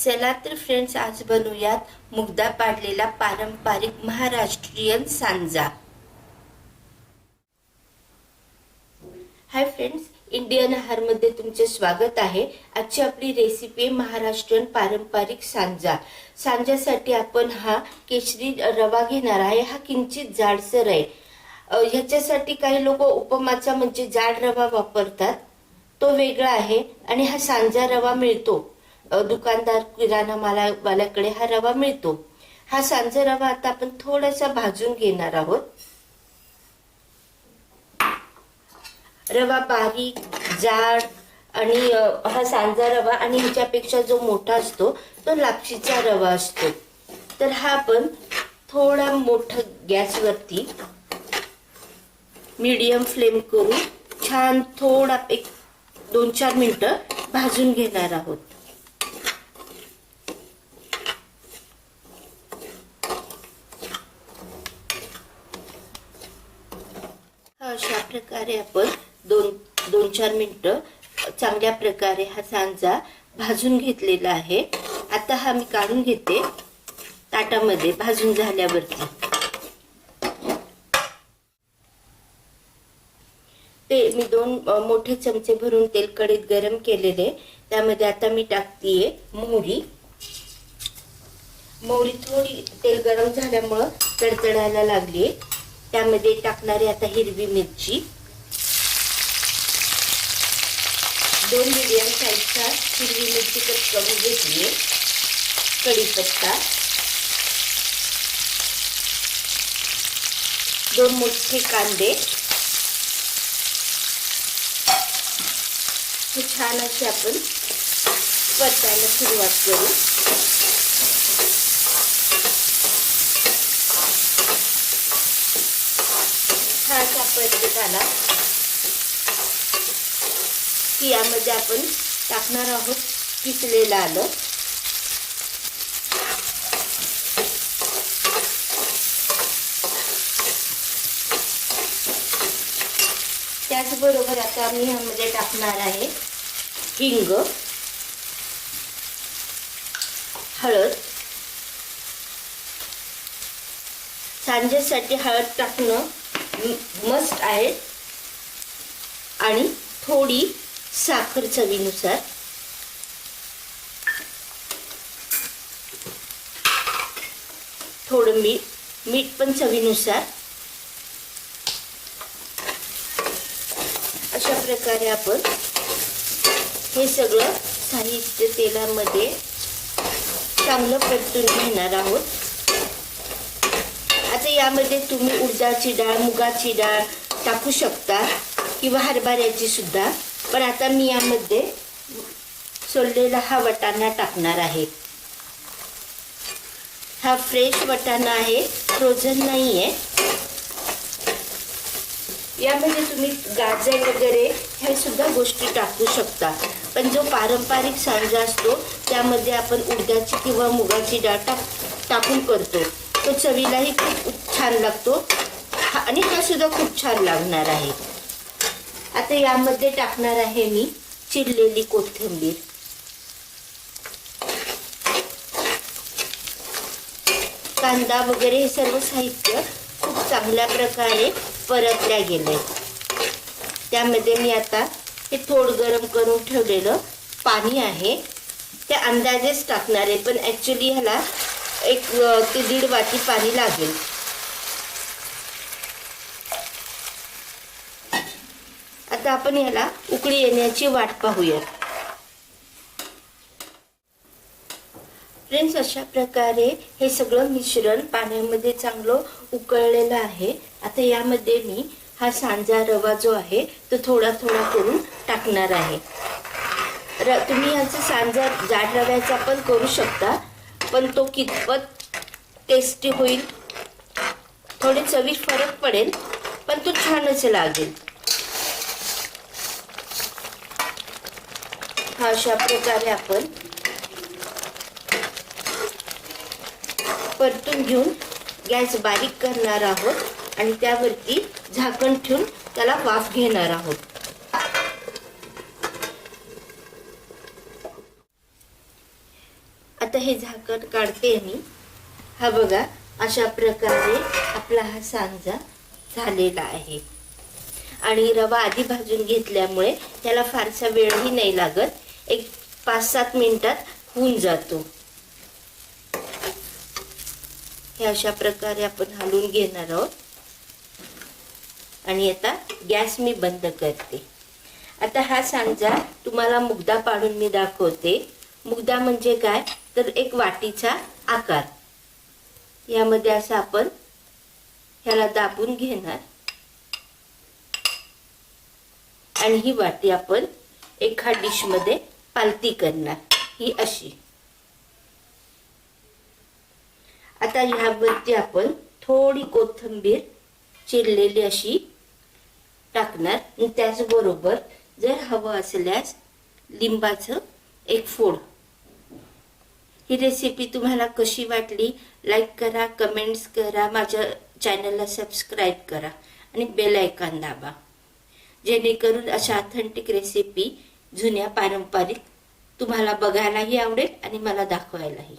चला तर फ्रेंड्स आज बनवूयात मुगदा पाडलेला पारंपरिक महाराष्ट्रीयन सांजा. हाय फ्रेंड्स इंडियन आहारमध्ये तुमचे स्वागत आहे. आजची आपली रेसिपी आहे महाराष्ट्रीयन पारंपरिक सांजा. सांजासाठी आपण हा केशरी रवा घेणार आहे. हा किंचित जाडसर आहे. ह्याच्यासाठी काही लोक उपमाचा म्हणजे जाड रवा वापरतात. तो वेगळा आहे आणि हा सांजा रवा मिळतो. दुकानदार किराणा माला वाल्याकडे हा रवा मिळतो. हा सांजा रवा आता आपण थोडासा भाजून घेणार आहोत. रवा बारीक जाड आणि हा सांजा रवा आणि ह्याच्यापेक्षा जो मोठा असतो तो लापशीचा रवा असतो. तर हा आपण थोडा मोठा गॅसवरती मीडियम फ्लेम करून छान थोडा एक दोन चार मिनटं भाजून घेणार आहोत. अशा प्रकारे आपण दोन दोन चार मिनटं चांगल्या प्रकारे हा सांजा भाजून घेतलेला आहे. आता हा मी काढून घेते ताटामध्ये भाजून झाल्यावरती. ते मी दोन मोठे चमचे भरून तेल कडीत गरम केलेले. त्यामध्ये आता मी टाकतीये मोहरी. मोहरी थोडी तेल गरम झाल्यामुळं तडतडायला लागली त्यामध्ये टाकणारी आता हिरवी मिरची. दोन मिडियम साईजचा हिरवी मिरची कट करून घेतली कढीपत्ता. दोन मोठे कांदे. हे छान असे आपण परतायला सुरुवात करू हा असा मसाला की यामध्ये आपण टाकणार आहोत किसलेलं आलं. त्याचबरोबर आता आम्ही यामध्ये टाकणार आहे हिंग हळद. सांजेसाठी हळद टाकणं मस्त आहे. आणि थोडी साखर चवीनुसार. थोडं मीठ मीठ पण चवीनुसार. अशा प्रकारे आपण हे सगळं साहित्य तेलामध्ये चांगलं परतून घेणार आहोत. यामध्ये तुम्ही उडदाची डाळ मुगाची डाळ टाकू शकता किंवा हरभऱ्याची सुद्धा. पण आता मी यामध्ये सोललेला हा वटाणा टाकणार आहे. हा फ्रेश वटाणा आहे फ्रोझन नाही आहे यामध्ये तुम्ही गाजर वगैरे ह्या सुद्धा गोष्टी टाकू शकता. पण जो पारंपरिक सांजा असतो त्यामध्ये आपण उडदाची किंवा मुगाची डाळ टाक टाकून करतो. तो चवीलाही खूप छान लागतो. आणि हा सुद्धा खूप छान लागणार आहे. आता यामध्ये टाकणार आहे मी चिरलेली कोथिंबीर. कांदा वगैरे हे सर्व साहित्य खूप चांगल्या प्रकारे परतल्या गेले त्यामध्ये मी आता हे थोड गरम करून ठेवलेलं पाणी आहे. ते अंदाजेच टाकणार आहे पण ॲक्च्युली ह्याला एक ते दीड वाटी पाणी लागेल. आता आपण याला उकळी येण्याची वाट पाहूया. फ्रेंड्स अशा प्रकारे हे सगळं मिश्रण पाण्यामध्ये चांगलं उकळलेलं आहे. आता यामध्ये मी हा सांजा रवा जो आहे तो थोडा थोडा करून टाकणार आहे. र तुम्ही याचा सांजा जाड रव्याचा पण करू शकता. पण तो कितपत टेस्टी होईल? थोडे चवीत फरक पडेल पण तो छानच लागेल. हा अशा प्रकारे आपण परतून घेऊन गॅस बारीक करणार आहोत आणि त्यावरती झाकण ठेवून त्याला वाफ घेणार आहोत आता हे झाकण काढते मी. हा बघा अशा प्रकारे आपला हा सांजा झालेला आहे. आणि रवा आधी भाजून घेतल्यामुळे त्याला फारसा वेळही नाही लागत. एक पाच सात मिनिटात होऊन जातो. हे अशा प्रकारे आपण हलवून घेणार आहोत. आणि आता गॅस मी बंद करते. आता हा सांजा तुम्हाला मुगदा पाडून मी दाखवते. मुगदा म्हणजे काय? तर एक वाटीचा आकार. यामध्ये असं आपण ह्याला दाबून घेणार. आणि ही वाटी आपण एका डिशमध्ये पालती करणार. ही अशी. आता ह्यावरती आपण थोडी कोथिंबीर चिरलेली अशी टाकणार. त्याचबरोबर जर हवं असल्यास लिंबाचं एक फोड ही रेसिपी तुम्हाला कशी वाटली लाईक करा कमेंट्स करा माझ्या चॅनलला सबस्क्राईब करा आणि बेल आयकॉन दाबा. जेणेकरून अशा ऑथेंटिक रेसिपी जुन्या पारंपरिक तुम्हाला बघायलाही आवडेल आणि मला दाखवायलाही.